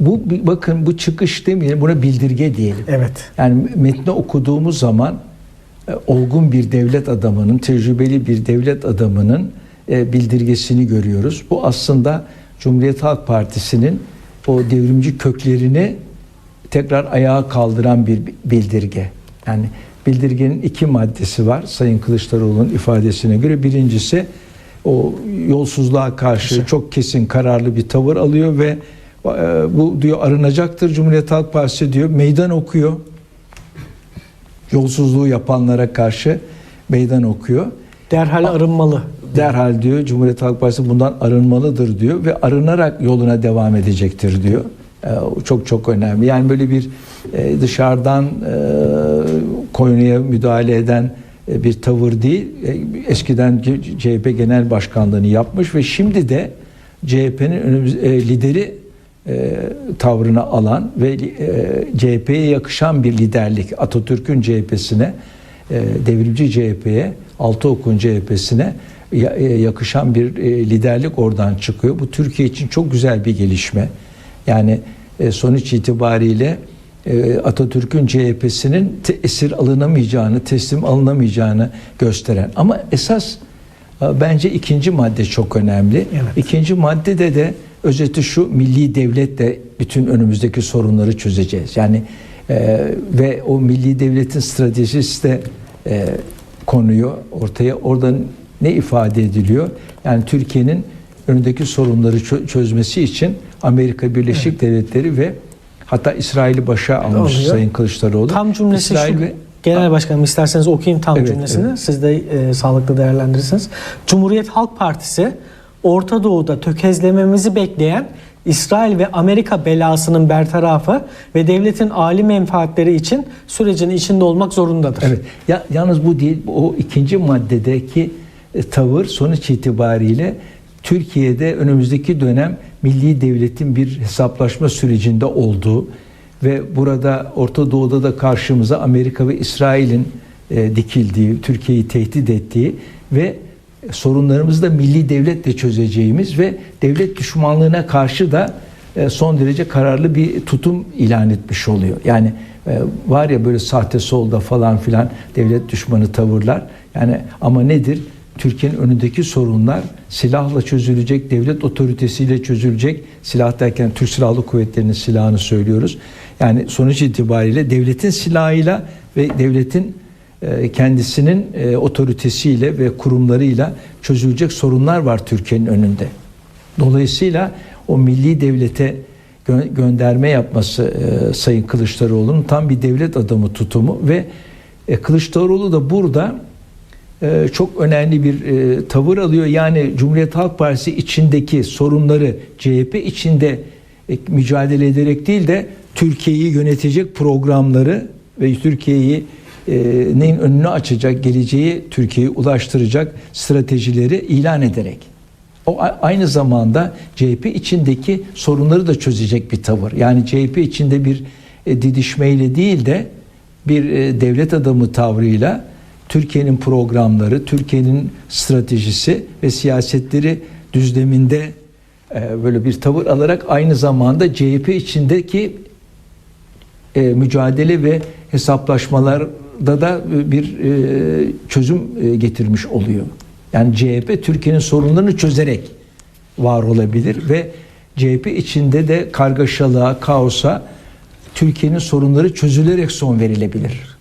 bu bakın bu çıkış demeyelim buna bildirge diyelim. Evet. Yani metni okuduğumuz zaman e, olgun bir devlet adamının, tecrübeli bir devlet adamının e, bildirgesini görüyoruz. Bu aslında Cumhuriyet Halk Partisi'nin o devrimci köklerini tekrar ayağa kaldıran bir bildirge. Yani bildirgenin iki maddesi var Sayın Kılıçdaroğlu'nun ifadesine göre. Birincisi o yolsuzluğa karşı çok kesin kararlı bir tavır alıyor ve bu diyor arınacaktır Cumhuriyet Halk Partisi diyor meydan okuyor yolsuzluğu yapanlara karşı meydan okuyor. Derhal arınmalı. Derhal diyor Cumhuriyet Halk Partisi bundan arınmalıdır diyor ve arınarak yoluna devam edecektir diyor. O çok çok önemli. Yani böyle bir e, dışarıdan e, konuya müdahale eden e, bir tavır değil. E, eskiden CHP Genel Başkanlığını yapmış ve şimdi de CHP'nin önümüz e, lideri e, tavrını alan ve e, CHP'ye yakışan bir liderlik Atatürk'ün CHP'sine e, devrimci CHP'ye Altıok'un CHP'sine e, yakışan bir e, liderlik oradan çıkıyor. Bu Türkiye için çok güzel bir gelişme. Yani e, sonuç itibariyle e, Atatürk'ün CHP'sinin esir alınamayacağını, teslim alınamayacağını gösteren. Ama esas bence ikinci madde çok önemli. Evet. İkinci maddede de özeti şu milli devletle bütün önümüzdeki sorunları çözeceğiz. Yani e, ve o milli devletin stratejisi de e, konuyor ortaya. Oradan ne ifade ediliyor? Yani Türkiye'nin önündeki sorunları çö- çözmesi için Amerika Birleşik Devletleri ve hatta İsrail'i başa almış Alıyor. Sayın Kılıçdaroğlu. Tam cümlesi İsrail şu. ve Genel Başkanım isterseniz okuyayım tam Evet, cümlesini. evet. Siz de e, sağlıklı değerlendirirsiniz. Cumhuriyet Halk Partisi Orta Doğu'da tökezlememizi bekleyen İsrail ve Amerika belasının bertarafı ve devletin âli menfaatleri için sürecin içinde olmak zorundadır. Evet. Ya, yalnız bu değil. O ikinci maddedeki e, tavır sonuç itibariyle Türkiye'de önümüzdeki dönem milli devletin bir hesaplaşma sürecinde olduğu ve burada Orta Doğu'da da karşımıza Amerika ve İsrail'in e, dikildiği, Türkiye'yi tehdit ettiği ve sorunlarımızı da milli devletle çözeceğimiz ve devlet düşmanlığına karşı da e, son derece kararlı bir tutum ilan etmiş oluyor. Yani e, var ya böyle sahte solda falan filan devlet düşmanı tavırlar. Yani ama nedir? Türkiye'nin önündeki sorunlar silahla çözülecek, devlet otoritesiyle çözülecek. Silah derken Türk Silahlı Kuvvetleri'nin silahını söylüyoruz. Yani sonuç itibariyle devletin silahıyla ve devletin kendisinin e, otoritesiyle ve kurumlarıyla çözülecek sorunlar var Türkiye'nin önünde. Dolayısıyla o milli devlete gö- gönderme yapması e, Sayın Kılıçdaroğlu'nun tam bir devlet adamı tutumu ve e, Kılıçdaroğlu da burada e, çok önemli bir e, tavır alıyor. Yani Cumhuriyet Halk Partisi içindeki sorunları CHP içinde e, mücadele ederek değil de Türkiye'yi yönetecek programları ve Türkiye'yi e, neyin önünü açacak, geleceği Türkiye'yi ulaştıracak stratejileri ilan ederek. O aynı zamanda CHP içindeki sorunları da çözecek bir tavır. Yani CHP içinde bir e, didişmeyle değil de bir e, devlet adamı tavrıyla Türkiye'nin programları, Türkiye'nin stratejisi ve siyasetleri düzleminde e, böyle bir tavır alarak aynı zamanda CHP içindeki e, mücadele ve hesaplaşmalarda da bir e, çözüm e, getirmiş oluyor. Yani CHP Türkiye'nin sorunlarını çözerek var olabilir ve CHP içinde de kargaşalığa, kaosa Türkiye'nin sorunları çözülerek son verilebilir.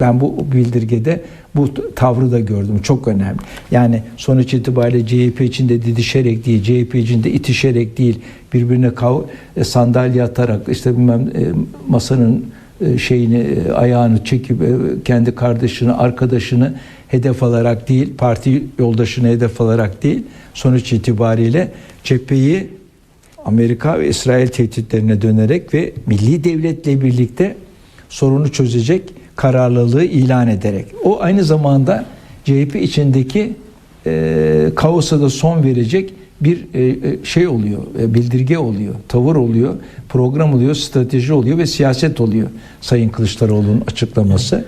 Ben bu bildirgede bu tavrı da gördüm. Çok önemli. Yani sonuç itibariyle CHP içinde didişerek değil, CHP içinde itişerek değil, birbirine kav e, sandalye atarak işte bilmem masanın şeyini e, ayağını çekip e, kendi kardeşini, arkadaşını hedef alarak değil, parti yoldaşını hedef alarak değil, sonuç itibariyle cepheyi Amerika ve İsrail tehditlerine dönerek ve milli devletle birlikte sorunu çözecek kararlılığı ilan ederek. O aynı zamanda CHP içindeki e, kaosa da son verecek bir e, e, şey oluyor, e, bildirge oluyor, tavır oluyor, program oluyor, strateji oluyor ve siyaset oluyor Sayın Kılıçdaroğlu'nun açıklaması.